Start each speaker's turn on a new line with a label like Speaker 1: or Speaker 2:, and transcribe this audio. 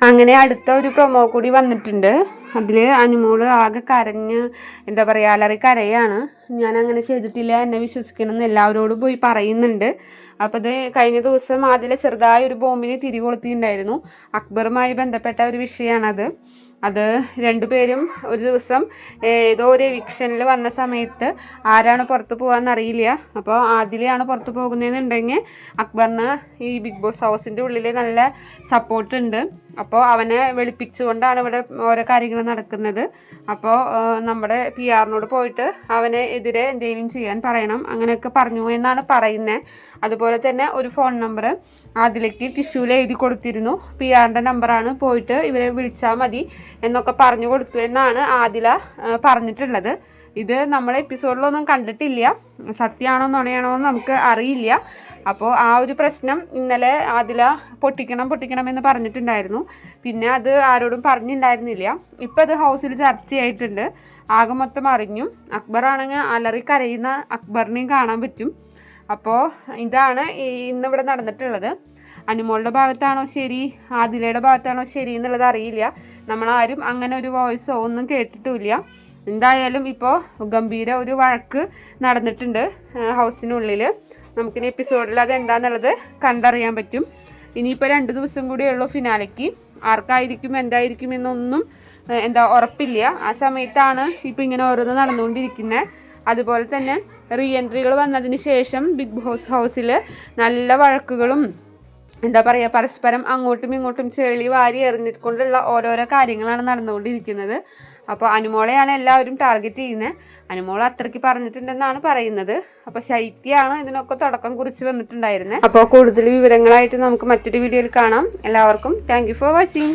Speaker 1: a അങ്ങനെ അടുത്ത ഒരു പ്രൊമോ കൂടി വന്നിട്ടുണ്ട്. അതിൽ അനുമോൾ ആകെ കരഞ്ഞ് എന്താ പറയുക അലറി കരയാണ്. ഞാൻ അങ്ങനെ ചെയ്തിട്ടില്ല എന്നെ വിശ്വസിക്കണം എന്ന് എല്ലാവരോടും പോയി പറയുന്നുണ്ട്. അപ്പോൾ അത് കഴിഞ്ഞ ദിവസം അതിൽ ചെറുതായ ഒരു ബോംബിനെ തിരി കൊളുത്തിയിട്ടുണ്ടായിരുന്നു. അക്ബറുമായി ബന്ധപ്പെട്ട ഒരു വിഷയമാണത് അത് രണ്ടുപേരും ഒരു ദിവസം ഏതോ ഒരു എവിക്ഷനിൽ വന്ന സമയത്ത് ആരാണ് പുറത്ത് പോകാമെന്നറിയില്ല അപ്പോൾ ആദിലെയാണ് പുറത്ത് പോകുന്നതെന്നുണ്ടെങ്കിൽ അക്ബറിന് ഈ ബിഗ് ബോസ് ഹൗസിന്റെ ഉള്ളിൽ നല്ല സപ്പോർട്ട് ഉണ്ട്. അപ്പോൾ അവനെ വെളുപ്പിച്ചുകൊണ്ടാണ് ഇവിടെ ഓരോ കാര്യങ്ങൾ നടക്കുന്നത്. അപ്പോൾ നമ്മുടെ പി ആറിനോട് പോയിട്ട് അവനെ എതിരെ എന്തെങ്കിലും ചെയ്യാൻ പറയണം അങ്ങനെയൊക്കെ പറഞ്ഞു എന്നാണ് പറയുന്നത് അതുപോലെ തന്നെ ഒരു ഫോൺ നമ്പർ അതിലേക്ക് ടിഷ്യൂവിൽ എഴുതി കൊടുത്തിരുന്നു. പി ആറിന്റെ നമ്പറാണ് പോയിട്ട് ഇവരെ വിളിച്ചാൽ മതി എന്നൊക്കെ പറഞ്ഞു കൊടുത്തു എന്നാണ് ആദില പറഞ്ഞിട്ടുള്ളത്. ഇത് നമ്മൾ എപ്പിസോഡിലൊന്നും കണ്ടിട്ടില്ല. സത്യമാണോ നുണയാണോ എന്ന് നമുക്ക് അറിയില്ല. അപ്പോൾ ആ ഒരു പ്രശ്നം ഇന്നലെ ആദില പൊട്ടിക്കണം പൊട്ടിക്കണം എന്ന് പറഞ്ഞിട്ടുണ്ടായിരുന്നു. പിന്നെ അത് ആരോടും പറഞ്ഞിട്ടുണ്ടായിരുന്നില്ല ഇപ്പം അത് ഹൗസിൽ ചർച്ചയായിട്ടുണ്ട് ആകെ മൊത്തം അറിഞ്ഞു. അക്ബറാണെങ്കിൽ അലറി കരയുന്ന അക്ബറിനെയും കാണാൻ പറ്റും. അപ്പോൾ ഇതാണ് ഇന്നിവിടെ നടന്നിട്ടുള്ളത്. അനുമോളുടെ ഭാഗത്താണോ ശരി? ആദിലയുടെ ഭാഗത്താണോ ശരി എന്നുള്ളത് അറിയില്ല. നമ്മളാരും അങ്ങനെ ഒരു വോയിസോ ഒന്നും കേട്ടിട്ടുമില്ല. എന്തായാലും ഇപ്പോൾ ഗംഭീര ഒരു വഴക്ക് നടന്നിട്ടുണ്ട് ഹൗസിനുള്ളിൽ നമുക്കിനി എപ്പിസോഡിൽ അത് എന്താണെന്നുള്ളത് കണ്ടറിയാൻ പറ്റും. ഇനിയിപ്പോൾ രണ്ട് ദിവസം കൂടിയേ ഉള്ളൂ ഫിനാലയ്ക്ക് ആർക്കായിരിക്കും എന്തായിരിക്കും എന്നൊന്നും എന്താ ഉറപ്പില്ല. ആ സമയത്താണ് ഇപ്പോൾ ഇങ്ങനെ ഓരോന്ന് നടന്നുകൊണ്ടിരിക്കുന്നത് അതുപോലെ തന്നെ റീ എൻട്രികൾ വന്നതിന് ശേഷം ബിഗ് ബോസ് ഹൗസിൽ നല്ല വഴക്കുകളും എന്താ പറയുക പരസ്പരം അങ്ങോട്ടും ഇങ്ങോട്ടും ചെളി വാരി എറിഞ്ഞിക്കൊണ്ടുള്ള ഓരോരോ കാര്യങ്ങളാണ് നടന്നുകൊണ്ടിരിക്കുന്നത്. അപ്പോൾ അനുമോളെയാണ് എല്ലാവരും ടാർഗറ്റ് ചെയ്യുന്നത് അനുമോൾ അത്രയ്ക്ക് പറഞ്ഞിട്ടുണ്ടെന്നാണ് പറയുന്നത്. അപ്പോൾ ശൈത്യാണ് ഇതിനൊക്കെ തുടക്കം കുറിച്ച് വന്നിട്ടുണ്ടായിരുന്നത് അപ്പോൾ കൂടുതൽ വിവരങ്ങളായിട്ട് നമുക്ക് മറ്റൊരു വീഡിയോയിൽ കാണാം. എല്ലാവർക്കും താങ്ക് ഫോർ വാച്ചിങ്